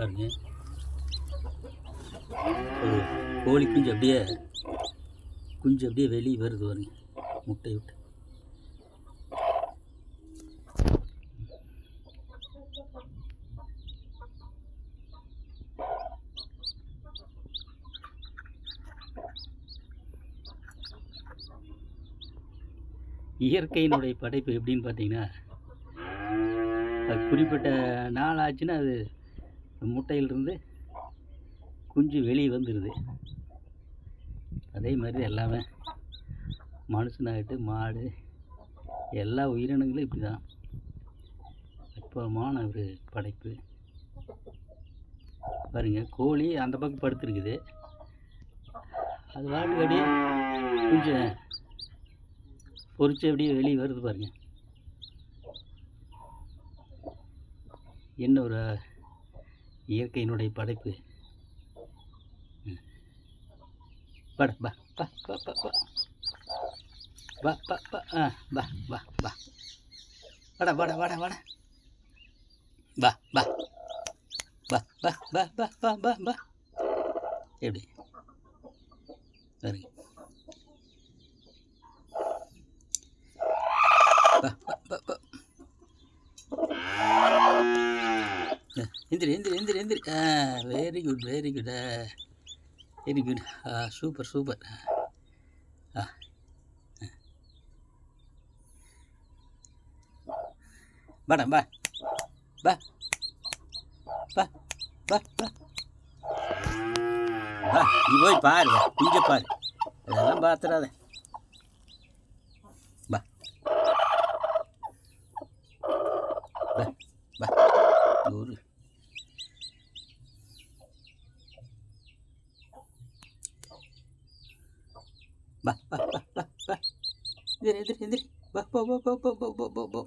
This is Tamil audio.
பாருங்க. கோழி குஞ்சு அப்படியே குஞ்சு அப்படியே வெளியே வருது பாருங்க. முட்டை விட்டு. இயற்கையினுடைய படைப்பு எப்படின்னு பார்த்தீங்கன்னா அது குறிப்பிட்ட நாள் ஆச்சுன்னா அது முட்டையிலிருந்து குஞ்சு வெளியே வந்துடுது அதே மாதிரி எல்லாமே மனுஷனாகட்டு மாடு எல்லா உயிரினங்களும் இப்படி தான் அற்புதமான ஒரு படைப்பு. பாருங்கள் கோழி அந்த பக்கம் படுத்துருக்குது. அது வாட்டுக்கு அப்படியே கொஞ்சம் பொறிச்சு அப்படியே வெளியே வருது பாருங்கள் என்ன ஒரு இயற்கையினுடைய படைப்பு பட பா பா பா பா பா பா பா ஆ வா வா வா வாடா வாடா வாடா வாடா எப்படி பாருங்க எந்திரி எந்திரி எந்திரி எந்திரி. ஆ very good very good very good ஆ சூப்பர் சூப்பர் ஆ வாடா வா. வா. வா வா வா. வா நீ போய் பாரு வா. இங்கே பாரு. அதெல்லாம் பார்த்துடாத வா. வா வா. Doğru. Bah, bah, bah, bah, bah. Indir indir indir. Bah, bah, bah, bah, bah, bah, bah, bah.